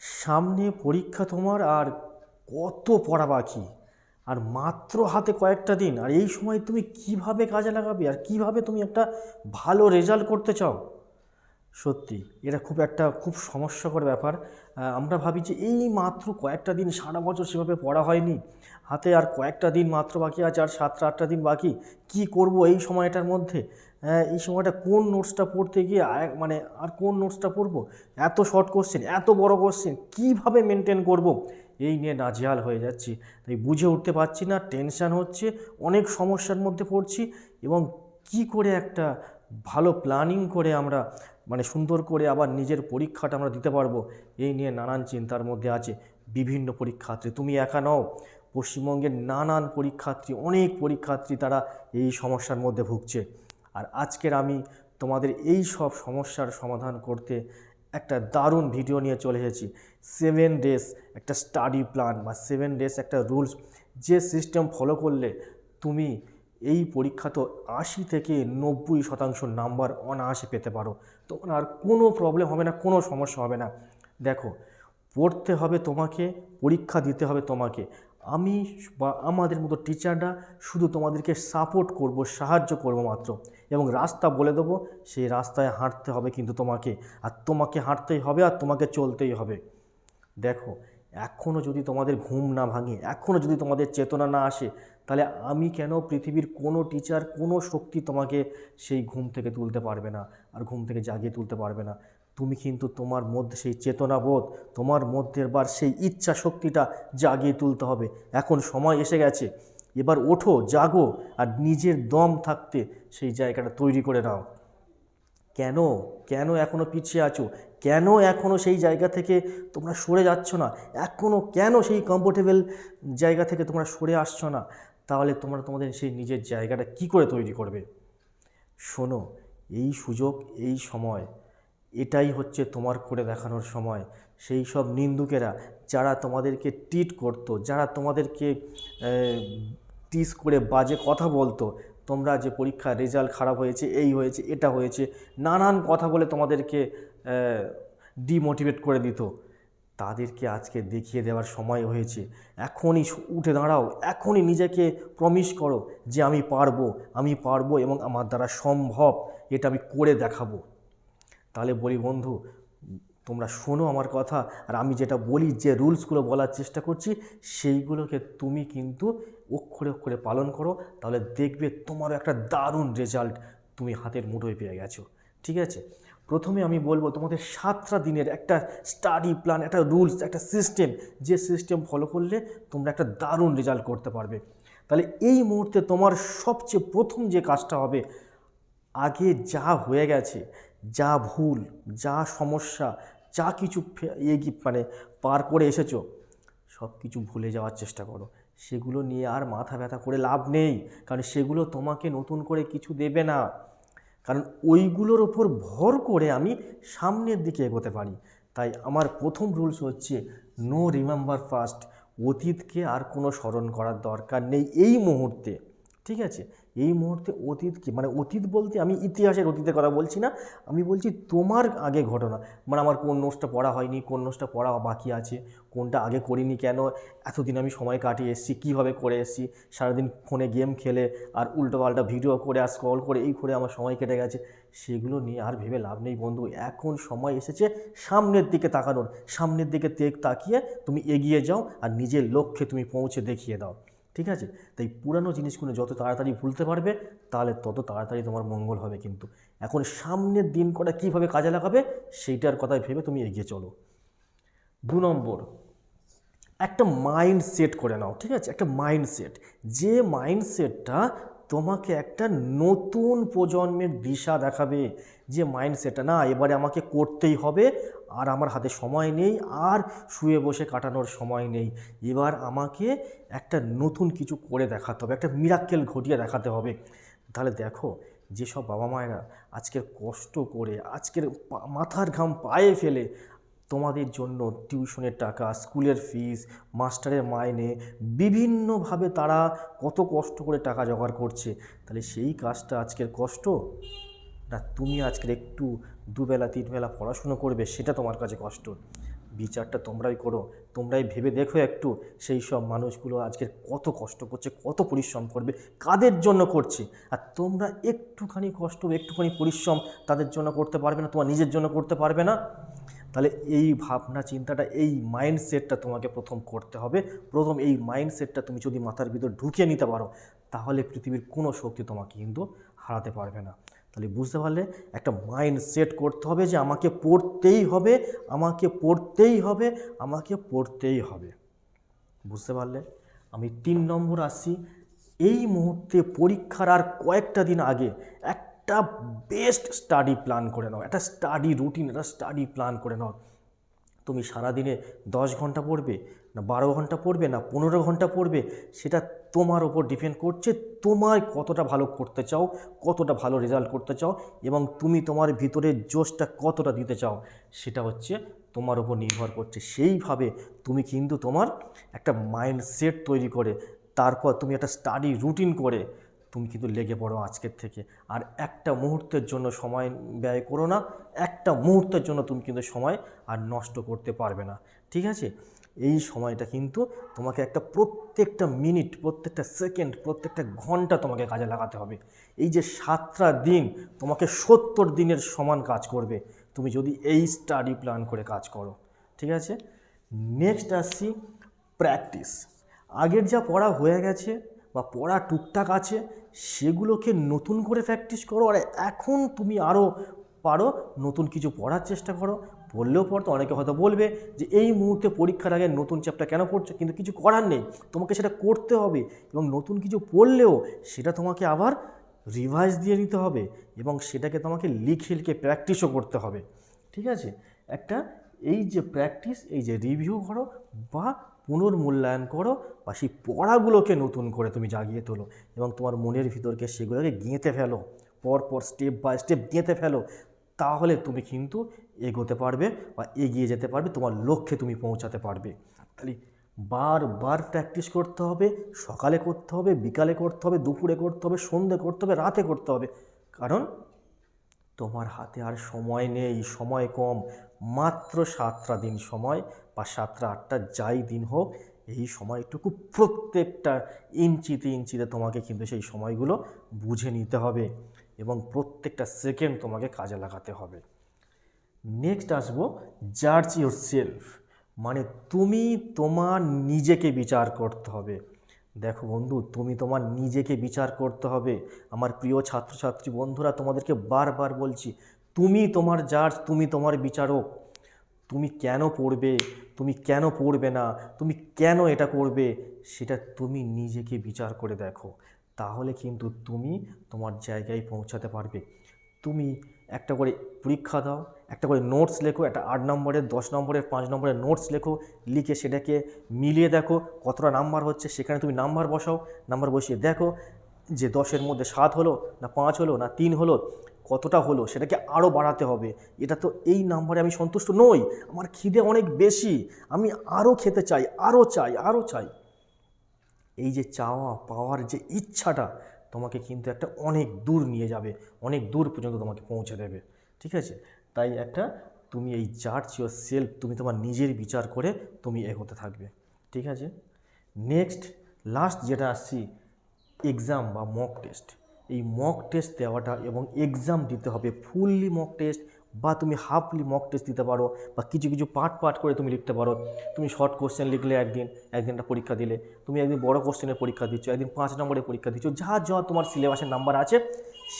সামনে পরীক্ষা তোমার আর কত পড়া বাকি? আর মাত্র হাতে কয়েকটা দিন, আর এই সময় তুমি কীভাবে কাজে লাগাবে? আর কীভাবে তুমি একটা ভালো রেজাল্ট করতে চাও? সত্যি এটা খুব একটা খুব সমস্যাকর ব্যাপার। আমরা ভাবি যে এই মাত্র কয়েকটা দিন সারা বছর সেভাবে পড়া হয়নি। হাতে আর কয়েকটা দিন মাত্র বাকি আছে আর সাতটা আটটা দিন বাকি। কি করব এই সময়টার মধ্যে? হ্যাঁ, এই সময়টা কোন নোটসটা পড়তে গিয়ে মানে আর কোন নোটসটা পড়ব? এত শর্ট কোশ্চেন এত বড় কোশ্চেন কীভাবে মেনটেন করব? এই নিয়ে নাজেহাল হয়ে যাচ্ছি। তাই বুঝে উঠতে পারছি না টেনশান হচ্ছে অনেক সমস্যার মধ্যে পড়ছি এবং কি করে একটা ভালো প্ল্যানিং করে আমরা মানে সুন্দর করে আবার নিজের পরীক্ষাটা আমরা দিতে পারব। এই নিয়ে নানান চিন্তার মধ্যে আছে বিভিন্ন পরীক্ষার্থী। তুমি একা নও, পশ্চিমবঙ্গের নানান পরীক্ষার্থী, অনেক পরীক্ষার্থী তারা এই সমস্যার মধ্যে ভুগছে। আর আজকের আমি তোমাদের এই সব সমস্যার সমাধান করতে একটা দারুণ ভিডিও নিয়ে চলে এসেছি। সেভেন ডেজ একটা স্টাডি প্ল্যান বা সেভেন ডেজ একটা রুলস যে সিস্টেম ফলো করলে তুমি এই পরীক্ষা তো আশি থেকে নব্বই শতাংশ নাম্বার অনায়াসে পেতে পারো। তোমার আর কোনো প্রবলেম হবে না, কোনো সমস্যা হবে না। দেখো, পড়তে হবে তোমাকে, পরীক্ষা দিতে হবে তোমাকে। আমি বা আমাদের মতো টিচাররা শুধু তোমাদেরকে সাপোর্ট করব, সাহায্য করব মাত্র। এবং রাস্তা বলে দেবো, সেই রাস্তায় হাঁটতে হবে কিন্তু তোমাকে। আর তোমাকে হাঁটতেই হবে আর তোমাকে চলতেই হবে। দেখো এখনও যদি তোমাদের ঘুম না ভাঙে এখনও যদি তোমাদের চেতনা না আসে, তাহলে আমি কেন পৃথিবীর কোনো টিচার কোনো শক্তি তোমাকে সেই ঘুম থেকে তুলতে পারবে না আর ঘুম থেকে জাগিয়ে তুলতে পারবে না? তুমি কিন্তু তোমার মধ্যে সেই চেতনাবোধ, তোমার মধ্যে এবার সেই ইচ্ছা শক্তিটা জাগিয়ে তুলতে হবে। এখন সময় এসে গেছে, এবার ওঠো, জাগো আর নিজের দম থাকতে সেই জায়গাটা তৈরি করে নাও। কেন? কেন এখনও পিছিয়ে আছো? কেন এখনও সেই জায়গা থেকে তোমরা সরে যাচ্ছ না? এখনও কেন সেই কমফোর্টেবল জায়গা থেকে তোমরা সরে আসছো না? তাহলে তোমরা তোমাদের সেই নিজের জায়গাটা কি করে তৈরি করবে? শোনো, এই সুযোগ, এই সময়, এটাই হচ্ছে তোমার করে দেখানোর সময়। সেই সব নিন্দুকেরা যারা তোমাদেরকে টিট করতো, যারা তোমাদেরকে টিস করে বাজে কথা বলতো তোমরা যে পরীক্ষার রেজাল্ট খারাপ হয়েছে, এই হয়েছে, এটা হয়েছে, নানান কথা বলে তোমাদেরকে ডিমোটিভেট করে দিত। তাদেরকে আজকে দেখিয়ে দেওয়ার সময় হয়েছে। এখনই উঠে দাঁড়াও, এখনই নিজেকে প্রমিস করো যে আমি পারব আমি পারব এবং আমার দ্বারা সম্ভব, এটা আমি করে দেখাবো। তাহলে বলি বন্ধু তোমরা শোনো আমার কথা, আর আমি যেটা বলি, যে রুলসগুলো বলার চেষ্টা করছি, সেইগুলোকে তুমি কিন্তু অক্ষরে অক্ষরে পালন করো, তাহলে দেখবে তোমারও একটা দারুণ রেজাল্ট তুমি হাতের মুঠোয় পেয়ে গেছো। ঠিক আছে? প্রথমে আমি বলব, তোমাদের সাতটা দিনের একটা স্টাডি প্ল্যান একটা রুলস একটা সিস্টেম যে সিস্টেম ফলো করলে তোমরা একটা দারুণ রেজাল্ট করতে পারবে। তাহলে এই মুহূর্তে তোমার সবচেয়ে প্রথম যে কাজটা হবে, আগে যা হয়ে গেছে, যা ভুল, যা সমস্যা যা কিছু ফে- এগি মানে পার করে এসেছ, সব কিছু ভুলে যাওয়ার চেষ্টা করো। সেগুলো নিয়ে আর মাথা ব্যথা করে লাভ নেই, কারণ সেগুলো তোমাকে নতুন করে কিছু দেবে না। কারণ ওইগুলোর ওপর ভর করে আমি সামনের দিকে এগোতে পারি। তাই আমার প্রথম রুলস হচ্ছে নো রিমেম্বার ফার্স্ট অতীতকে আর কোনো স্মরণ করার দরকার নেই এই মুহূর্তে। ঠিক আছে? এই মুহূর্তে অতীতকে মানে অতীত বলতে আমি ইতিহাসের অতীতের কথা বলছি না, আমি বলছি তোমার আগে ঘটনা। মানে আমার কোন নোটসটা পড়া হয়নি, কোন নোটসটা পড়া বাকি আছে, কোনটা আগে করিনি কেন, এতদিন আমি সময় কাটিয়ে এসেছি, কীভাবে করে এসেছি, সারাদিন ফোনে গেম খেলে, আর উল্টোপাল্টা ভিডিও করে, আর স্ক্রল করে, এই করে আমার সময় কেটে গেছে, সেগুলো নিয়ে আর ভেবে লাভ নেই বন্ধু। এখন সময় এসেছে সামনের দিকে তাকানোর। সামনের দিকে তেক তাকিয়ে তুমি এগিয়ে যাও, আর নিজের লক্ষ্যে তুমি পৌঁছে দেখিয়ে দাও। ঠিক আছে? তাই পুরানো জিনিসগুলো যত তাড়াতাড়ি ভুলতে পারবে, তাহলে তত তাড়াতাড়ি তোমার মঙ্গল হবে কিন্তু। এখন সামনের দিন কটা কীভাবে কাজে লাগাবে, সেইটার কথাই ভেবে তুমি এগিয়ে চলো। দু নম্বর, একটা মাইন্ড সেট করে নাও, ঠিক আছে? একটা মাইন্ড সেট যে মাইন্ড সেটটা তোমাকে একটা নতুন প্রজন্মের দিশা দেখাবে, যে মাইন্ড সেটটা না, এবারে আমাকে করতেই হবে আর আমার হাতে সময় নেই, আর শুয়ে বসে কাটানোর সময় নেই। এবার আমাকে একটা নতুন কিছু করে দেখাতে হবে, একটা মিরাক্কেল ঘটিয়ে দেখাতে হবে। তাহলে দেখো, যেসব বাবা মায়েরা আজকের কষ্ট করে, আজকের মাথার ঘাম পায়ে ফেলে তোমাদের জন্য টিউশনের টাকা, স্কুলের ফিস মাস্টারের মাইনে, বিভিন্নভাবে তারা কত কষ্ট করে টাকা জোগাড় করছে, তাহলে সেই কাজটা আজকের কষ্ট? না, তুমি আজকের একটু দুবেলা, তিনবেলা পড়াশুনো করবে, সেটা তোমার কাছে কষ্ট। বিচারটা তোমরাই করো, তোমরাই ভেবে দেখো একটু সেই সব মানুষগুলো আজকে কত কষ্ট করছে, কত পরিশ্রম করবে, কাদের জন্য করছে। আর তোমরা একটুখানি কষ্ট, একটুখানি পরিশ্রম তাদের জন্য করতে পারবে না, তোমার নিজের জন্য করতে পারবে না। তাহলে এই ভাবনা, চিন্তাটা, এই মাইন্ডসেটটা তোমাকে প্রথম করতে হবে। প্রথম এই মাইন্ডসেটটা তুমি যদি মাথার ভিতর ঢুকিয়ে নিতে পারো, তাহলে পৃথিবীর কোনো শক্তি তোমাকে কিন্তু হারাতে পারবে না। তাহলে বুঝতে পারলে একটা মাইন্ড সেট করতে হবে যে আমাকে পড়তেই হবে, আমাকে পড়তেই হবে, আমাকে পড়তেই হবে। বুঝতে পারলে? আমি তিন নম্বর আসছি। এই মুহূর্তে পরীক্ষার আর কয়েকটা দিন আগে একটা বেস্ট স্টাডি প্ল্যান করে নাও, একটা স্টাডি রুটিন একটা স্টাডি প্ল্যান করে নাও। তুমি সারাদিনে দশ ঘণ্টা পড়বে, না বারো ঘণ্টা পড়বে, না পনেরো ঘণ্টা পড়বে, সেটা তোমার ওপর ডিপেন্ড করছে তোমার কতটা ভালো করতে চাও, কতটা ভালো রেজাল্ট করতে চাও এবং তুমি তোমার ভিতরের জোশটা কতটা দিতে চাও, সেটা হচ্ছে তোমার ওপর নির্ভর করছে। সেইভাবে তুমি কিন্তু তোমার একটা মাইন্ডসেট তৈরি করে, তারপর তুমি একটা স্টাডি রুটিন করে তুমি কিন্তু লেগে পড়ো আজকের থেকে। আর একটা মুহূর্তের জন্য সময় ব্যয় করো না, একটা মুহূর্তের জন্য তুমি কিন্তু সময় আর নষ্ট করতে পারবে না। ঠিক আছে? এই সময়টা কিন্তু তোমাকে একটা প্রত্যেকটা মিনিট, প্রত্যেকটা সেকেন্ড, প্রত্যেকটা ঘণ্টা তোমাকে কাজে লাগাতে হবে। এই যে সাতটা দিন তোমাকে সত্তর দিনের সমান কাজ করবে, তুমি যদি এই স্টাডি প্ল্যান করে কাজ করো। ঠিক আছে? নেক্সট আসছি প্র্যাকটিস আগের যা পড়া হয়ে গেছে বা পড়া টুকটাক আছে, সেগুলোকে নতুন করে প্র্যাকটিস করো। আর এখন তুমি আরও পারো, নতুন কিছু পড়ার চেষ্টা করো। পড়লেও পড়তো অনেকে হয়তো বলবে যে, এই মুহূর্তে পরীক্ষার আগে নতুন চ্যাপ্টার কেন পড়ছো? কিন্তু কিছু করার নেই। তোমাকে সেটা করতে হবে এবং নতুন কিছু পড়লেও সেটা তোমাকে আবার রিভাইজ দিয়ে নিতে হবে এবং সেটাকে তোমাকে লিখে লিখে প্র্যাকটিসও করতে হবে। ঠিক আছে? একটা, এই যে প্র্যাকটিস এই যে রিভিউ করো বা পুনর্মূল্যায়ন করো বা সেই পড়াগুলোকে নতুন করে তুমি জাগিয়ে তোলো এবং তোমার মনের ভিতরকে সেগুলোকে গেঁথে ফেলো পর পর স্টেপ বাই স্টেপ গেঁথে ফেলো, তাহলে তুমি কিন্তু এগোতে পারবে বা এগিয়ে যেতে পারবে, তোমার লক্ষ্যে তুমি পৌঁছাতে পারবে। তাহলে বারবার প্র্যাকটিস করতে হবে, সকালে করতে হবে, বিকালে করতে হবে, দুপুরে করতে হবে, সন্ধে করতে হবে, রাতে করতে হবে। কারণ তোমার হাতে আর সময় নেই, সময় কম, মাত্র সাতটা দিন সময় বা সাতটা আটটা যাই দিন হোক, এই সময়টুকু প্রত্যেকটা ইঞ্চিতে ইঞ্চিতে তোমাকে কিন্তু সেই সময়গুলো বুঝে নিতে হবে এবং প্রত্যেকটা সেকেন্ড তোমাকে কাজে লাগাতে হবে। নেক্সট আসব জার্জ ইউর সেলফ মানে তুমি তোমার নিজেকে বিচার করতে হবে। দেখো বন্ধু, তুমি তোমার নিজেকে বিচার করতে হবে। আমার প্রিয় ছাত্রছাত্রী বন্ধুরা, তোমাদেরকে বারবার বলছি, তুমি তোমার জার্জ তুমি তোমার বিচারক। তুমি কেন পড়বে? তুমি কেন পড়বে না? তুমি কেন এটা করবে? সেটা তুমি নিজেকে বিচার করে দেখো। তাহলে কিন্তু তুমি তোমার জায়গায় পৌঁছাতে পারবে। তুমি একটা করে পরীক্ষা দাও, একটা করে নোটস লেখো, একটা আট নম্বরের, দশ নম্বরের, পাঁচ নম্বরের নোটস লেখো, লিখে সেটাকে মিলিয়ে দেখো কতটা নাম্বার হচ্ছে। সেখানে তুমি নাম্বার বসাও নাম্বার বসিয়ে দেখো যে দশের মধ্যে সাত হলো না পাঁচ হলো না তিন হলো। কতটা হলো সেটাকে আরও বাড়াতে হবে। এটা তো এই নাম্বারে আমি সন্তুষ্ট নই। আমার খিদে অনেক বেশি। আমি আরও খেতে চাই আরও চাই আরও চাই। এই যে চাওয়া, পাওয়ার যে ইচ্ছাটা তোমাকে কিন্তু একটা অনেক দূর নিয়ে যাবে। অনেক দূর পর্যন্ত তোমাকে পৌঁছে দেবে। ঠিক আছে? তাই একটা তুমি এই জার্জ ইউর সেলফ তুমি তোমার নিজের বিচার করে তুমি এগোতে থাকবে। ঠিক আছে? নেক্সট লাস্ট যেটা আসছি এক্সাম বা মক টেস্ট এই মক টেস্ট দেওয়াটা এবং এক্সাম দিতে হবে। ফুললি মক টেস্ট বা তুমি হাফলি মক টেস্ট দিতে পারো বা কিছু কিছু পার্ট পার্ট করে তুমি লিখতে পারো। তুমি শর্ট কোশ্চেন লিখলে একদিন একদিনটা পরীক্ষা দিলে। তুমি একদিন বড় কোশ্চেনের পরীক্ষা দিচ্ছ, একদিন পাঁচ নম্বরের পরীক্ষা দিচ্ছ, যা যা তোমার সিলেবাসের নাম্বার আছে,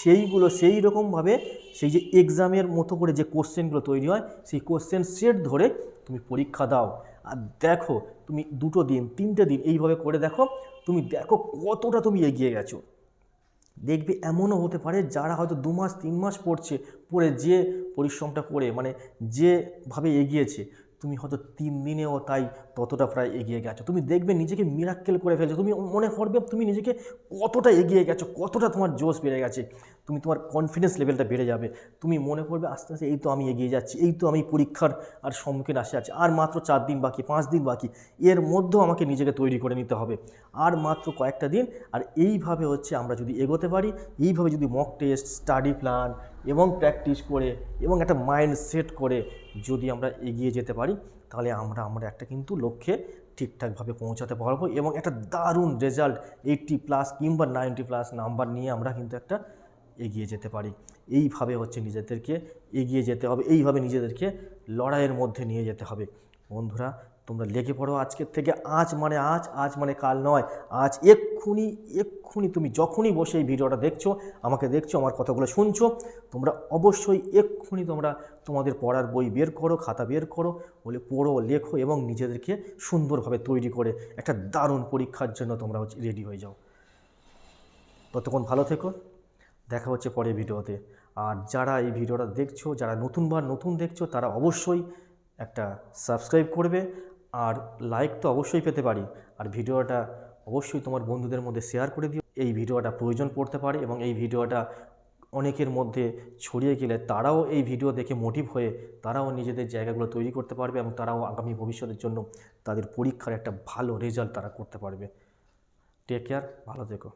সেইগুলো সেই রকমভাবে সেই যে এক্সামের মতো করে যে কোশ্চেনগুলো তৈরি হয়, সেই কোশ্চেন সেট ধরে তুমি পরীক্ষা দাও। আর দেখো, তুমি দুটো দিন, তিনটে দিন এইভাবে করে দেখো, তুমি দেখো কতটা তুমি এগিয়ে গেছো। দেখবে এমনও হতে পারে যারা হয়তো দু মাস, তিন মাস পড়ছে, পড়ে যে পরিশ্রমটা করে মানে যেভাবে এগিয়েছে, তুমি হয়তো তিন দিনেও তাই ততটা প্রায় এগিয়ে গেছো। তুমি দেখবে নিজেকে মিরাক্কেল করে ফেলছো। তুমি মনে করবে তুমি নিজেকে কতটা এগিয়ে গেছো, কতটা তোমার জোশ বেড়ে গেছে, তুমি তোমার কনফিডেন্স লেভেলটা বেড়ে যাবে। তুমি মনে করবে আস্তে আস্তে এই তো আমি এগিয়ে যাচ্ছি, এই তো আমি পরীক্ষার আর সম্মুখীন আসে আছি, আর মাত্র চার দিন বাকি, পাঁচ দিন বাকি, এর মধ্যেও আমাকে নিজেকে তৈরি করে নিতে হবে। আর মাত্র কয়েকটা দিন, আর এইভাবে হচ্ছে আমরা যদি এগোতে পারি, এইভাবে যদি মক টেস্ট স্টাডি প্ল্যান এবং প্র্যাকটিস করে এবং একটা মাইন্ড সেট করে যদি আমরা এগিয়ে যেতে পারি তাহলে আমরা আমরা একটা কিন্তু লক্ষ্যে ঠিকঠাকভাবে পৌঁছাতে পারব এবং একটা দারুণ রেজাল্ট এইটটি প্লাস কিংবা নাইনটি প্লাস নাম্বার নিয়ে আমরা কিন্তু একটা এগিয়ে যেতে পারি। এইভাবে হচ্ছে নিজেদেরকে এগিয়ে যেতে হবে, এইভাবে নিজেদেরকে লড়াইয়ের মধ্যে নিয়ে যেতে হবে। বন্ধুরা তোমরা লেগে পড়ো আজকের থেকে। আজ মানে আজ আজ মানে কাল নয়। আজ এক্ষুনি এক্ষুনি তুমি যখনই বসে এই ভিডিওটা দেখছ, আমাকে দেখছ, আমার কথাগুলো শুনছো, তোমরা অবশ্যই এক্ষুনি তোমরা তোমাদের পড়ার বই বের করো, খাতা বের করো, বলে পড়ো, লেখো এবং নিজেদেরকে সুন্দরভাবে তৈরি করে একটা দারুণ পরীক্ষার জন্য তোমরা হচ্ছে রেডি হয়ে যাও। ততক্ষণ ভালো থেকো। দেখা হচ্ছে পরের ভিডিওতে। আর যারা এই ভিডিওটা দেখছ, যারা নতুনবার নতুন দেখছ, তারা অবশ্যই একটা সাবস্ক্রাইব করবে আর লাইক তো অবশ্যই পেতে পারি। আর ভিডিওটা অবশ্যই তোমার বন্ধুদের মধ্যে শেয়ার করে দিও। এই ভিডিওটা প্রয়োজন পড়তে পারে এবং এই ভিডিওটা অনেকের মধ্যে ছড়িয়ে গেলে তারাও এই ভিডিও দেখে মোটিভ হয়ে তারাও নিজেদের জায়গাগুলো তৈরি করতে পারবে এবং তারাও আগামী ভবিষ্যতের জন্য তাদের পরীক্ষার একটা ভালো রেজাল্ট তারা করতে পারবে। টেক কেয়ার ভালো থেকো।